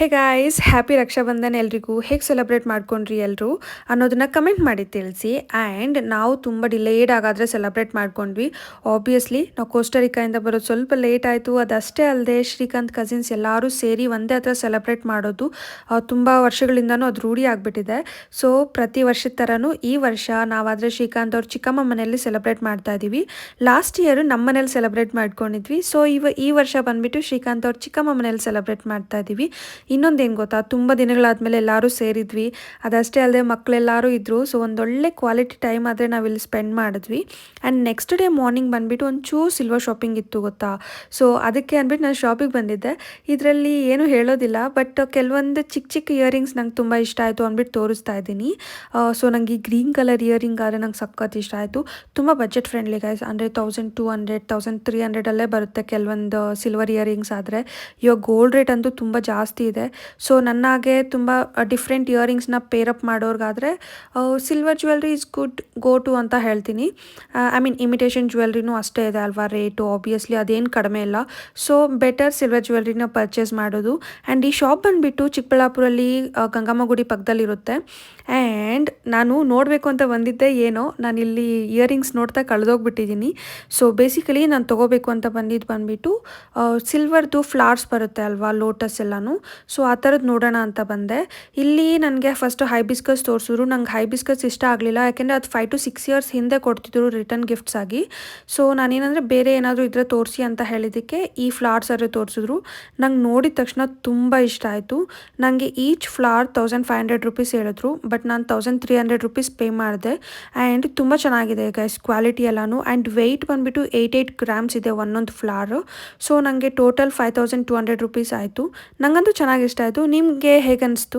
ಹೇ guys happy Rakshabandhan ಎಲ್ರಿಗೂ. ಹೇಗೆ celebrate ಮಾಡ್ಕೊಂಡ್ರಿ ಎಲ್ಲರೂ ಅನ್ನೋದನ್ನ ಕಮೆಂಟ್ ಮಾಡಿ ತಿಳಿಸಿ. ಆ್ಯಂಡ್ ನಾವು ತುಂಬ ಡಿಲೇಡ್ ಆಗಾದರೆ ಸೆಲೆಬ್ರೇಟ್ ಮಾಡ್ಕೊಂಡ್ವಿ. ಆಬ್ವಿಯಸ್ಲಿ ನಾವು ಕೋಸ್ಟರಿಕಾಯಿಂದ ಬರೋದು ಸ್ವಲ್ಪ ಲೇಟ್ ಆಯಿತು. ಅದಷ್ಟೇ ಅಲ್ಲದೆ ಶ್ರೀಕಾಂತ್ ಕಸಿನ್ಸ್ ಎಲ್ಲರೂ ಸೇರಿ ಒಂದೇ ಹತ್ರ ಸೆಲೆಬ್ರೇಟ್ ಮಾಡೋದು ತುಂಬ ವರ್ಷಗಳಿಂದನೂ ಅದು ರೂಢಿ ಆಗಿಬಿಟ್ಟಿದೆ. ಸೊ ಪ್ರತಿ ವರ್ಷದ ಥರನೂ ಈ ವರ್ಷ ನಾವಾದರೆ ಶ್ರೀಕಾಂತ್ ಅವ್ರ ಚಿಕ್ಕಮ್ಮ ಮನೆಯಲ್ಲಿ ಸೆಲೆಬ್ರೇಟ್ ಮಾಡ್ತಾ ಇದ್ದೀವಿ ಲಾಸ್ಟ್ ಇಯರ್ ನಮ್ಮ ಮನೇಲಿ ಸೆಲೆಬ್ರೇಟ್ ಮಾಡ್ಕೊಂಡಿದ್ವಿ. ಸೊ ಇವ ಈ ವರ್ಷ ಬಂದ್ಬಿಟ್ಟು ಶ್ರೀಕಾಂತ್ ಅವ್ರ ಚಿಕ್ಕಮ್ಮ ಮನೇಲಿ ಸೆಲೆಬ್ರೇಟ್ ಮಾಡ್ತಾ ಇದ್ದೀವಿ ಇನ್ನೊಂದೇನು ಗೊತ್ತಾ? ತುಂಬ ದಿನಗಳಾದಮೇಲೆ ಎಲ್ಲರೂ ಸೇರಿದ್ವಿ. ಅದಷ್ಟೇ ಅಲ್ಲದೆ ಮಕ್ಕಳೆಲ್ಲರೂ ಇದ್ದರು ಸೊ ಒಂದೊಳ್ಳೆ ಕ್ವಾಲಿಟಿ ಟೈಮ್ ಆದರೆ ನಾವಿಲ್ಲಿ ಸ್ಪೆಂಡ್ ಮಾಡಿದ್ವಿ. ಆ್ಯಂಡ್ ನೆಕ್ಸ್ಟ್ ಡೇ ಮಾರ್ನಿಂಗ್ ಬಂದುಬಿಟ್ಟು ಒಂಚೂರು ಸಿಲ್ವರ್ ಶಾಪಿಂಗ್ ಇತ್ತು ಗೊತ್ತಾ? ಸೊ ಅದಕ್ಕೆ ಅಂದ್ಬಿಟ್ಟು ನಾನು ಶಾಪಿಗೆ ಬಂದಿದ್ದೆ. ಇದರಲ್ಲಿ ಏನು ಹೇಳೋದಿಲ್ಲ. ಬಟ್ ಕೆಲವೊಂದು ಚಿಕ್ಕ ಚಿಕ್ಕ ಇಯರಿಂಗ್ಸ್ ನಂಗೆ ತುಂಬ ಇಷ್ಟ ಆಯಿತು ಅಂದ್ಬಿಟ್ಟು ತೋರಿಸ್ತಾ ಇದ್ದೀನಿ. ಸೊ ನನಗೆ ಈ ಗ್ರೀನ್ ಕಲರ್ ಇಯರಿಂಗ್ ಆದರೆ ನಂಗೆ ಸಖತ್ ಇಷ್ಟ ಆಯಿತು. ತುಂಬ ಬಜೆಟ್ ಫ್ರೆಂಡ್ಲಿ ಗೈಸ್ ಅಂದರೆ thousand two hundred thousand three ಹಂಡ್ರೆಡಲ್ಲೇ ಬರುತ್ತೆ ಕೆಲವೊಂದು ಸಿಲ್ವರ್ ಇಯರಿಂಗ್ಸ್ ಆದರೆ. ಇವಾಗ ಗೋಲ್ಡ್ ರೇಟ್ ಅಂತೂ ತುಂಬ ಜಾಸ್ತಿ ಇದೆ. ಸೊ ನನ್ನಾಗೆ ತುಂಬ ಡಿಫ್ರೆಂಟ್ ಇಯರಿಂಗ್ಸ್ನ pair up ಮಾಡೋರ್ಗಾದರೆ silver jewellery is good go to ಅಂತ ಹೇಳ್ತೀನಿ. ಐ ಮೀನ್ ಇಮಿಟೇಷನ್ ಜ್ಯುವೆಲ್ರಿನೂ ಅಷ್ಟೇ ಇದೆ ಅಲ್ವಾ ರೇಟು ಆಬ್ವಿಯಸ್ಲಿ ಅದೇನು ಕಡಿಮೆ ಇಲ್ಲ. ಸೊ ಬೆಟರ್ ಸಿಲ್ವರ್ ಜ್ಯುವೆಲ್ರಿನ ಪರ್ಚೇಸ್ ಮಾಡೋದು. ಆ್ಯಂಡ್ ಈ ಶಾಪ್ ಬಂದುಬಿಟ್ಟು ಚಿಕ್ಕಬಳ್ಳಾಪುರಲ್ಲಿ ಗಂಗಮ್ಮಗುಡಿ ಗಂಗಮ್ಮ ಗುಡಿ ಪಕ್ಕದಲ್ಲಿರುತ್ತೆ ಆ್ಯಂಡ್ ನಾನು ನೋಡಬೇಕು ಅಂತ ಬಂದಿದ್ದೆ ಏನೋ ನಾನು ಇಲ್ಲಿ ಇಯರಿಂಗ್ಸ್ ನೋಡ್ತಾ ಕಳೆದೋಗ್ಬಿಟ್ಟಿದ್ದೀನಿ. ಸೊ ಬೇಸಿಕಲಿ ನಾನು ತೊಗೋಬೇಕು ಅಂತ ಬಂದಿದ್ದು ಬಂದುಬಿಟ್ಟು ಸಿಲ್ವರ್ದು ಫ್ಲವರ್ಸ್ ಬರುತ್ತೆ ಅಲ್ವಾ ಲೋಟಸ್ ಎಲ್ಲನೂ. ಸೊ ಆ ಥರದ್ದು ನೋಡೋಣ ಅಂತ ಬಂದೆ. ಇಲ್ಲಿ ನನಗೆ ಫಸ್ಟು ಹೈಬಿಸ್ಕಸ್ ತೋರಿಸಿದ್ರು. ನಂಗೆ ಹೈಬಿಸ್ಕಸ್ ಇಷ್ಟ ಆಗಲಿಲ್ಲ. ಯಾಕೆಂದರೆ ಅದು ಫೈವ್ ಟು ಸಿಕ್ಸ್ ಇಯರ್ಸ್ ಹಿಂದೆ ಕೊಡ್ತಿದ್ರು ರಿಟರ್ನ್ ಗಿಫ್ಟ್ಸ್ ಆಗಿ. ಸೊ ನಾನೇನಂದರೆ ಬೇರೆ ಏನಾದರೂ ಇದ್ರೆ ತೋರಿಸಿ ಅಂತ ಹೇಳಿದ್ದಕ್ಕೆ ಈ ಫ್ಲವರ್ಸ್ ಆದರೆ ತೋರಿಸಿದ್ರು. ನಂಗೆ ನೋಡಿದ ತಕ್ಷಣ ತುಂಬ ಇಷ್ಟ ಆಯಿತು. ನನಗೆ each flower thousand five hundred rupees ಹೇಳಿದ್ರು. ಬಟ್ ನಾನು thousand three hundred rupees pay ಮಾಡಿದೆ. ಆ್ಯಂಡ್ ತುಂಬ ಚೆನ್ನಾಗಿದೆ ಗೈಸ್ ಕ್ವಾಲಿಟಿ ಎಲ್ಲಾನು. ಆ್ಯಂಡ್ ವೆಯ್ಟ್ ಬಂದುಬಿಟ್ಟು ಏಯ್ಟ್ ಏಯ್ಟ್ ಗ್ರಾಮ್ಸ್ ಇದೆ ಒಂದೊಂದು ಫ್ಲಾರು ಸೊ ನನಗೆ total five thousand two hundred rupees ಆಯಿತು. ನಂಗಂತೂ ಚೆನ್ನಾಗಿ ಇಷ್ಟ ಆಯಿತು. ನಿಮಗೆ ಹೇಗನ್ನಿಸ್ತು